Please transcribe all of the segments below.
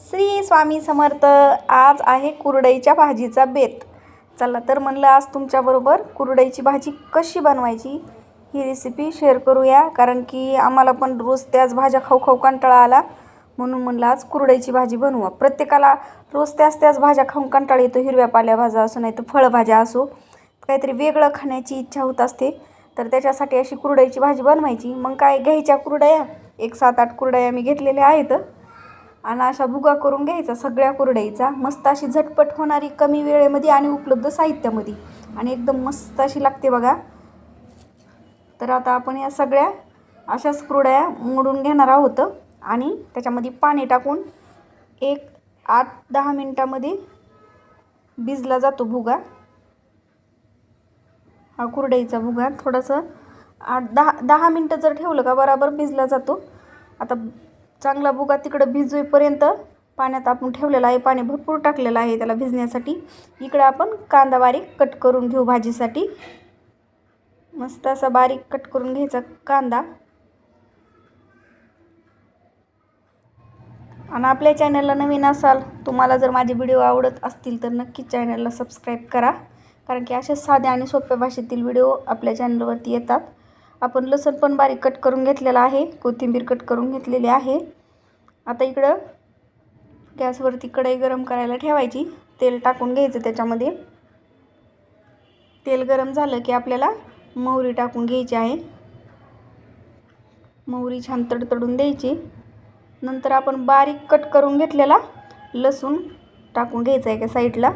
श्री स्वामी समर्थ आज आहे कुरडईच्या भाजीचा बेत. चला तर म्हणलं आज तुमच्याबरोबर कुरडईची भाजी कशी बनवायची ही रेसिपी शेअर करूया कारण की आम्हाला पण रोज त्याच भाज्या खाऊ खाऊ कंटाळा आला. म्हणून म्हणलं आज कुरडईची भाजी बनवू. प्रत्येकाला रोज त्याच त्याच भाज्या खाऊन कंटाळा येतो हिरव्या पाल्याभाज्या असो नाही तर फळभाज्या असो. काहीतरी वेगळं खाण्याची इच्छा होत असते. तर त्याच्यासाठी अशी कुरडईची भाजी बनवायची. मग काय घ्यायच्या कुरडया? एक सात आठ कुरडया मी घेतलेल्या आहेत. आणि अशा भुगा करून घ्यायचा सगळ्या कुरडईचा मस्त अशी झटपट होणारी कमी वेळेमध्ये आणि उपलब्ध साहित्यामध्ये. आणि एकदम मस्त अशी लागते बघा. तर आता आपण या सगळ्या अशाच कुरड्या मोडून घेणार आहोत आणि त्याच्यामध्ये पाणी टाकून एक आठ दहा मिनटामध्ये भिजला जातो भुगा. हा कुरडईचा भुगा थोडंसं आठ दहा दहा मिनटं जर ठेवलं का बराबर भिजला जातो. आता चांगला बुगा तिकडं भिजवेपर्यंत पाण्यात आपण ठेवलेलं आहे. पाणी भरपूर टाकलेलं आहे त्याला भिजण्यासाठी. इकडं आपण कांदा बारीक कट करून घेऊ भाजीसाठी. मस्त असा बारीक कट करून घ्यायचा कांदा. आणि आपल्या चॅनलला नवीन असाल तुम्हाला जर माझे व्हिडिओ आवडत असतील तर नक्कीच चॅनलला सबस्क्राईब करा. कारण की असे साध्या आणि सोप्या भाषेतील व्हिडिओ आपल्या चॅनलवरती येतात. आपण लसूण पण बारीक कट करून घेतलेला आहे. कोथिंबीर कट करून घेतलेली आहे. आता इकडं गॅसवरती कढई गरम करायला ठेवायची. तेल टाकून घ्यायचं त्याच्यामध्ये. तेल गरम झालं की आपल्याला मोहरी टाकून घ्यायची आहे. मोहरी छान तडतडून द्यायची. नंतर आपण बारीक कट करून घेतलेला लसूण टाकून घ्यायचा एका साईडला.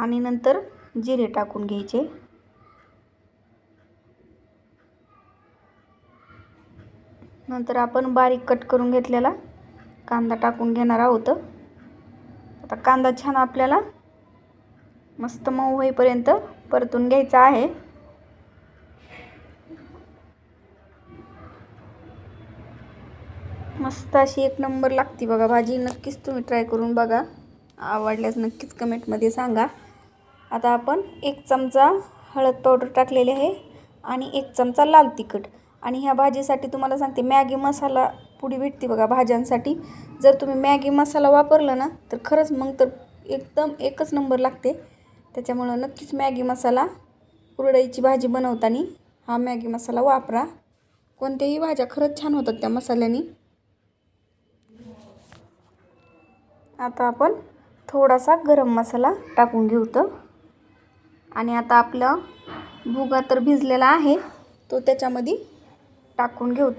आणि नंतर जिरे टाकून घ्यायचे. नंतर आपण बारीक कट करून घेतलेला कांदा टाकून घेणार आहोत. आता कांदा छान आपल्याला मस्त मऊ होईपर्यंत परतून घ्यायचा आहे. मस्त अशी एक नंबर लागते बघा भाजी. नक्कीच तुम्ही ट्राय करून बघा. आवडल्यास नक्कीच कमेंटमध्ये सांगा. आता आपण एक चमचा हळद पावडर टाकलेली आहे आणि एक चमचा लाल तिखट. आणि ह्या भाजीसाठी तुम्हाला सांगते मॅगी मसाला पुडी भेटते बघा भाज्यांसाठी. जर तुम्ही मॅगी मसाला वापरला ना तर खरंच मग तर एकदम एकच नंबर लागते. त्याच्यामुळं नक्कीच मॅगी मसाला कुरडईची भाजी बनवताना हा मॅगी मसाला वापरा. कोणत्याही भाज्या खरंच छान होतात त्या मसाल्याने. आता आपण थोडासा गरम मसाला टाकून घेऊ तर. आणि आता आपलं भुगा तर भिजलेला आहे तो त्याच्यामध्ये टाकून घेऊ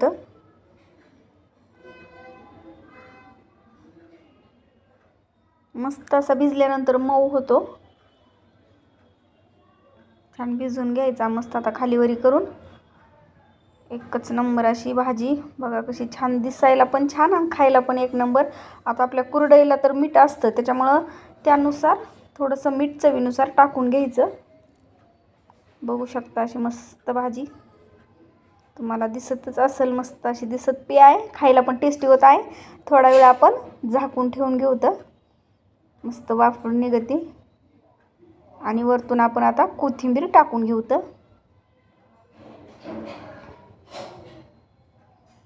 मस्त असा भिजल्यानंतर मऊ होतो. छान भिजून घ्यायचा मस्त आता खालीवरी करून. एकच नंबर अशी भाजी. बघा कशी छान दिसायला पण छान आणि खायला पण एक नंबर. आता आपल्या कुरडईला तर मीठ असतं त्याच्यामुळं त्यानुसार थोडंसं मीठ चवीनुसार टाकून घ्यायचं. बघू शकता अशी मस्त भाजी. तुम्हाला दिसतच असेल मस्त अशी दिसत पी आहे. खायला पण टेस्टी होत आहे. थोडा वेळ आपण झाकून ठेवून घेऊ तर. मस्त वाफरून निघते. आणि वरतून आपण आता कोथिंबीर टाकून घेऊ तर.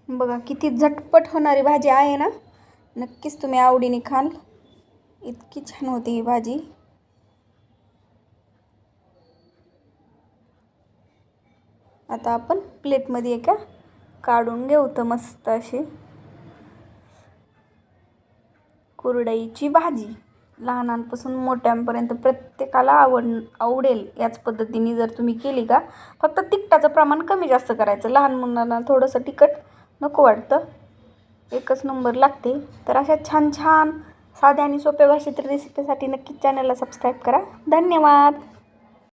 बघा किती झटपट होणारी भाजी आहे ना. नक्कीच तुम्ही आवडीने खाल. इतकी छान होती ही भाजी. आता आपण प्लेटमध्ये एका काढून घेऊ तर मस्त अशी कुरडईची भाजी. लहानांपासून मोठ्यांपर्यंत प्रत्येकाला आवड आवडेल याच पद्धतीने जर तुम्ही केली का फक्त तिखटाचं प्रमाण कमी जास्त करायचं. लहान मुलांना थोडंसं तिखट नको वाटतं. एकच नंबर लागते. तर अशा छान छान साध्या आणि सोप्या भाषेतील रेसिपीसाठी नक्कीच चॅनलला सबस्क्राईब करा. धन्यवाद!